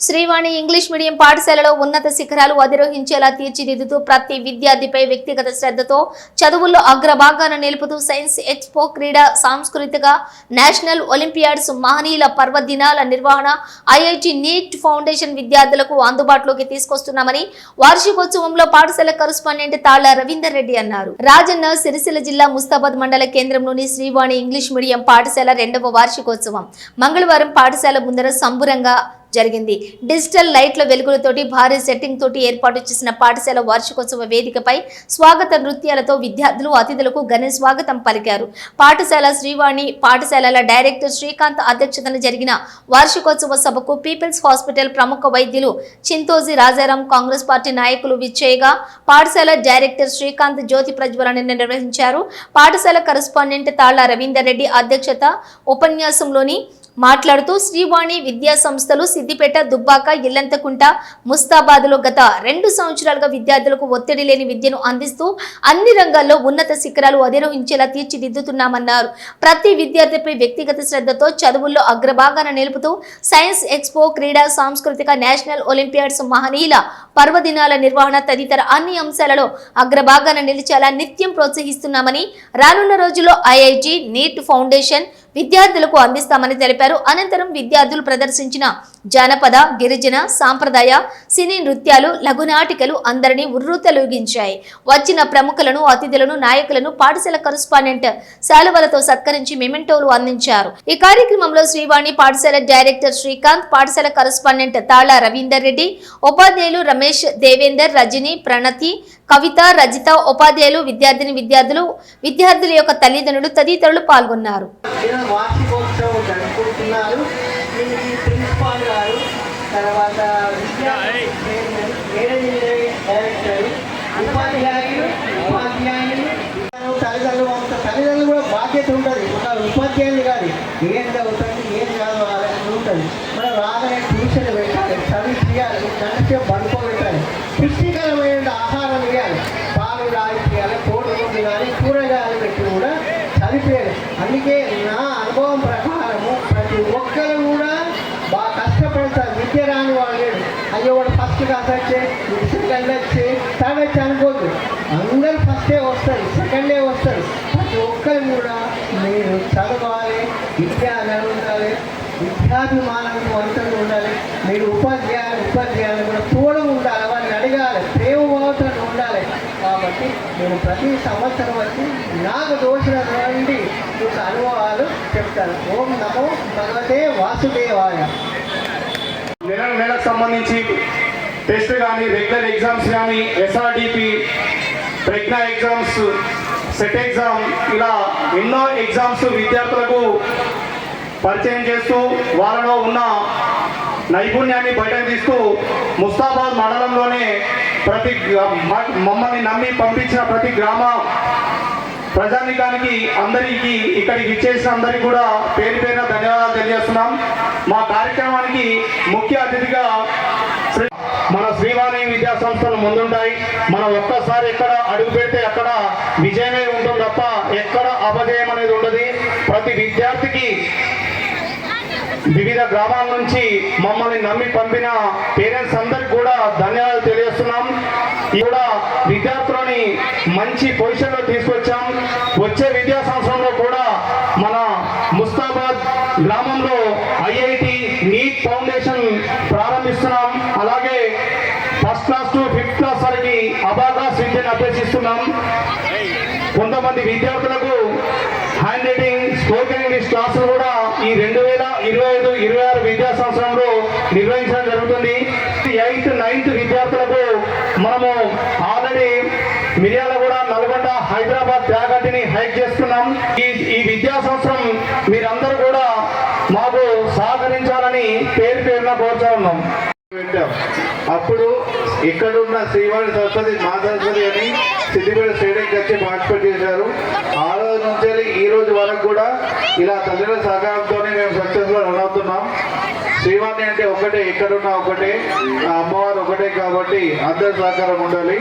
Srivani English medium పాఠశాలలో ఉన్నత శిఖరాలు అధిరోహించేలా తీర్చిదిద్దుతూ ప్రతి విద్యార్థిపై వ్యక్తిగత శ్రద్ధతో చదువుల్లో అగ్రభాగాన నిలుపుతూ సైన్స్ ఎక్స్పో క్రీడా సాంస్కృతిక నేషనల్ ఒలింపియాడ్స్ మహనీయుల పర్వదినాల నిర్వహణ ఐఐటి నీట్ ఫౌండేషన్ విద్యార్థులకు అందుబాటులోకి తీసుకొస్తున్నామని వార్షికోత్సవంలో పాఠశాల కరస్పాండెంట్ తాళ్ళ రవీందర్ రెడ్డి అన్నారు. రాజన్న సిరిసిల్ల జిల్లా ముస్తాబాద్ మండల కేంద్రంలోని శ్రీవాణి ఇంగ్లీష్ మీడియం పాఠశాల రెండవ వార్షికోత్సవం. మంగళవారం పాఠశాల ముందర సంబురంగా జరిగింది. డిజిటల్ లైట్ల వెలుగులతోటి భారీ సెట్టింగ్ తోటి ఏర్పాటు చేసిన పాఠశాల వార్షికోత్సవ వేదికపై స్వాగత నృత్యాలతో విద్యార్థులు అతిథులకు ఘన స్వాగతం పలికారు. పాఠశాల శ్రీవాణి పాఠశాలల డైరెక్టర్ శ్రీకాంత్ అధ్యక్షతన జరిగిన వార్షికోత్సవ సభకు పీపుల్స్ హాస్పిటల్ ప్రముఖ వైద్యులు చింతోజి రాజారాం కాంగ్రెస్ పార్టీ నాయకులు విచ్చేయగా పాఠశాల డైరెక్టర్ శ్రీకాంత్ జ్యోతి ప్రజ్వలన నిర్వహించారు. పాఠశాల కరస్పాండెంట్ తాళ్ళ రవీందర్ రెడ్డి అధ్యక్షత ఉపన్యాసంలోని మాట్లాడుతూ శ్రీవాణి విద్యా సంస్థలు సిద్దిపేట దుబ్బాక ఇల్లంతకుంట ముస్తాబాద్లో గత రెండు సంవత్సరాలుగా విద్యార్థులకు ఒత్తిడి లేని విద్యను అందిస్తూ అన్ని రంగాల్లో ఉన్నత శిఖరాలు అధిరోహించేలా తీర్చిదిద్దుతున్నామన్నారు. ప్రతి విద్యార్థిపై వ్యక్తిగత శ్రద్ధతో చదువుల్లో అగ్రభాగాన నిలుపుతూ సైన్స్ ఎక్స్పో క్రీడా సాంస్కృతిక నేషనల్ ఒలింపియాడ్స్ మహనీయుల పర్వదినాల నిర్వహణ తదితర అన్ని అంశాలలో అగ్రభాగాన నిలిచేలా నిత్యం ప్రోత్సహిస్తున్నామని రానున్న రోజుల్లో ఐఐజీ నీట్ ఫౌండేషన్ విద్యార్థులకు అందిస్తామని తెలిపారు. అనంతరం విద్యార్థులు ప్రదర్శించిన జానపద గిరిజన సాంప్రదాయ సినీ నృత్యాలు లఘునాటికలు అందరినీ ఉర్రూతలుగించాయి. వచ్చిన ప్రముఖులను అతిథులను నాయకులను పాఠశాల కరస్పాండెంట్ శాలువలతో సత్కరించి మెమెంటోలు అందించారు. ఈ కార్యక్రమంలో శ్రీవాణి పాఠశాల డైరెక్టర్ శ్రీకాంత్ పాఠశాల కరస్పాండెంట్ తాళ రవీందర్ రెడ్డి ఉపాధ్యాయులు రమేష్ దేవేందర్ రజని ప్రణతి కవిత రజిత ఉపాధ్యాయులు విద్యార్థిని విద్యార్థులు విద్యార్థుల యొక్క తల్లిదండ్రులు తదితరులు పాల్గొన్నారు. ఉపాధ్యాయులు బాధ్యత ఉంటుంది. ఉపాధ్యాయులు ఏం చదువుతుంది ఏం చదవాలి ఉంటుంది. మనం రాగానే ట్యూషన్ పెట్టాలి సర్వీస్ ఇవ్వాలి ఆయన నా అనుభవం ప్రకారము ప్రతి ఒక్కరు కూడా బాగా కష్టపడతారు. విద్య రాని వాళ్ళు లేడు అయ్యో వాడు ఫస్ట్ క్లాస్ వచ్చే సెకండ్ వచ్చి థర్డ్ వచ్చి అనుకోద్దు. అందరు ఫస్టే వస్తారు సెకండే వస్తారు. ప్రతి ఒక్కరు కూడా మీరు చదవాలి విద్య ఉండాలి విద్యాభిమానంతో వంతలు ఉండాలి మీరు ఉపాధ్యాయులు ఉపాధ్యాయులు కూడా తోడు ఉండాలి వారిని అడగాలి ప్రేమ భావతలు ఉండాలి. కాబట్టి నేను ప్రతి సంవత్సరం వచ్చి నాకు దోషుల రండి మీకు చెప్తారు ఓం నమో భగవతే వాసుదేవాయ. నెల నెలకు సంబంధించి టెస్ట్ కానీ రెగ్యులర్ ఎగ్జామ్స్ కానీ SRDP Pragna exams set exam ఇలా ఎన్నో ఎగ్జామ్స్ విద్యార్థులకు పరిచయం చేస్తూ వాళ్ళలో ఉన్న నైపుణ్యాన్ని బయటకు తీస్తూ ముస్తాబాద్ మండలంలోనే ప్రతి మ- మమ్మల్ని నమ్మి పంపించిన ప్రతి గ్రామ ప్రజానికానికి అందరికీ ఇక్కడికి ఇచ్చేసిన అందరికీ కూడా పేరు పేరున ధన్యవాదాలు తెలియజేస్తున్నాం. మా కార్యక్రమానికి ముఖ్య అతిథిగా శ్రీ- మన శ్రీవాణి విద్యా సంస్థలు ముందుంటాయి. మనం ఒక్కసారి ఎక్కడ అడుగు పెడితే అక్కడ విజయమే ఉంటుంది తప్ప ఎక్కడ అపజయం అనేది ఉండదు. ప్రతి విద్యార్థికి వివిధ గ్రామాల నుంచి మమ్మల్ని నమ్మి పంపిన పేరెంట్స్ అందరికి కూడా ధన్యవాదాలు తెలియజేస్తున్నాం. ఇక్కడ కూడా మంచి పొజిషన్లో తీసుకొచ్చాం. వచ్చే విద్యా సంవత్సరంలో కూడా మన ముస్తాబాద్ గ్రామంలో ఐఐటి నీట్ ఫౌండేషన్ ప్రారంభిస్తున్నాం. అలాగే first class to fifth class వరకు అబాకాస్ విద్యను అభ్యసిస్తున్నాం. కొంతమంది విద్యార్థులకు హ్యాండ్ రైటింగ్ స్పోకెన్ ఇంగ్లీష్ క్లాసులు కూడా ఈ రెండు వేల ఇరవై ఐదు ఇరవై ఆరు విద్యా సంవత్సరంలో నిర్వహించడం జరుగుతుంది. ఎయిత్ నైన్త్ విద్యార్థులకు మిర్యాలగూడ నల్గొండ హైదరాబాద్ ఫ్యాకల్టీని హైక్ చేస్తున్నాం. ఈ ఈ విద్యా సంవత్సరం మీరందరూ కూడా మాకు సహకరించాలని పేరు పేరున కోరుతా ఉన్నాం. అప్పుడు ఇక్కడున్న శ్రీవాణి సరస్వతి మా సరస్వతి అని సిద్దిపేట స్టేడియంకి వచ్చి పార్టిసిపేట్ చేశారు. ఆ రోజు నుంచి ఈ రోజు వరకు కూడా ఇలా తల్లిదండ్రుల సహకారంతోనే మేము సక్సెస్ఫుల్ రన్ అవుతున్నాం. శ్రీవాణి అంటే ఒకటే ఇక్కడున్న ఒకటే అమ్మవారు ఒకటే కాబట్టి అందరి సహకారం ఉండాలి.